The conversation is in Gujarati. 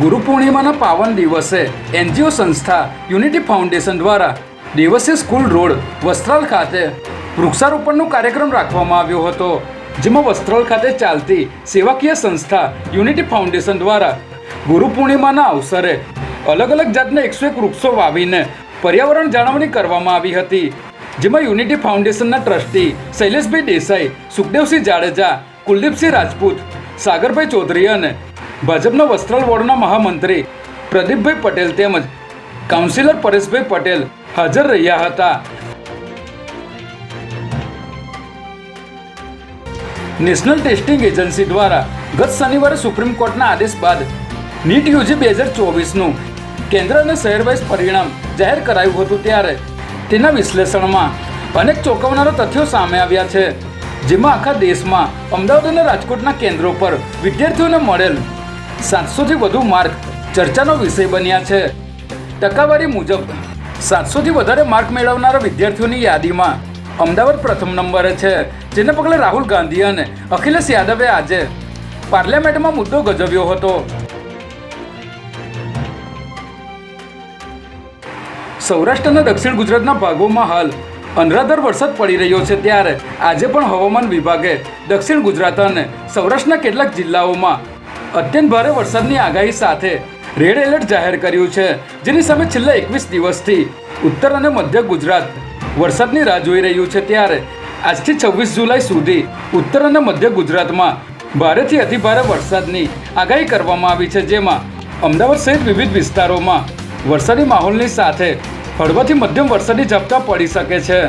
પૂર્ણિમાના પાવન દિવસે એનજીઓ સંસ્થા યુનિટી ફાઉન્ડેશન દ્વારા દિવસે સ્કૂલ રોડ વસ્ત્રાલ ખાતે વૃક્ષારોપણનો કાર્યક્રમ રાખવામાં આવ્યો હતો, જેમાં વસ્ત્રાલ ખાતે ચાલતી સેવાકીય સંસ્થા યુનિટી ફાઉન્ડેશન દ્વારા ગુરુ પૂર્ણિમાના અવસરે અલગ અલગ જાતના એકસો એક વૃક્ષો વાવીને પર્યાવરણ જાળવણી કરવામાં આવી હતી, જેમાં યુનિટી ફાઉન્ડેશનના ટ્રસ્ટી શૈલેષભાઈ દેસાઈ, સુખદેવસિંહ જાડેજા, કુલદીપસિંહ રાજપૂત, સાગરભાઈ ચૌધરી અને ભાજપના વસ્ત્રાલ વોર્ડના મહામંત્રી પ્રદીપભાઈ પટેલ તેમજ કાઉન્સિલર પરેશભાઈ પટેલ હાજર રહ્યા હતા. નેશનલ ટેસ્ટિંગ એજન્સી દ્વારા ગત શનિવારે સુપ્રીમ કોર્ટના આદેશ બાદ નીટ યુજી બે હજાર ચોવીસનું કેન્દ્ર અને શહેર વાઇઝ પરિણામ જાહેર કરાયું હતું ત્યારે તેના વિશ્લેષણમાં અનેક ચોંકાવનારા તથ્યો સામે આવ્યા છે, જેમાં આખા દેશમાં અમદાવાદ અને રાજકોટના કેન્દ્રો પર વિદ્યાર્થીઓને મળેલ સાતસોથી વધુ માર્ક ચર્ચાનો વિષય બન્યા છે. ટકાવારી મુજબ સાતસોથી વધારે માર્ક મેળવનારા વિદ્યાર્થીઓની યાદીમાં અમદાવાદ પ્રથમ નંબરે છે. જેને પગલે રાહુલ ગાંધી અને અખિલેશ યાદવે આજે પાર્લામેન્ટમાં મુદ્દો ગજવ્યો હતો. સૌરાષ્ટ્રના દક્ષિણ ગુજરાતના ભાગોમાં હાલ અનરાધાર વરસાદ પડી રહ્યો છે. ત્યારે આજે પણ હવામાન વિભાગે દક્ષિણ ગુજરાત અને સૌરાષ્ટ્રના કેટલાક જિલ્લાઓમાં અત્યંત ભારે વરસાદની આગાહી સાથે રેડ એલર્ટ જાહેર કર્યું છે, જેની સામે છેલ્લા એકવીસ દિવસથી ઉત્તર અને મધ્ય ગુજરાત વરસાદની રાહ જોઈ રહ્યું છે ત્યારે આજથી છવ્વીસ જુલાઈ સુધી ઉત્તર અને મધ્ય ગુજરાતમાં ભારેથી અતિભારે વરસાદની આગાહી કરવામાં આવી છે, જેમાં અમદાવાદ સહિત વિવિધ વિસ્તારોમાં વરસાદી માહોલની સાથે હળવાથી મધ્યમ વરસાદી ઝાપટા પડી શકે છે.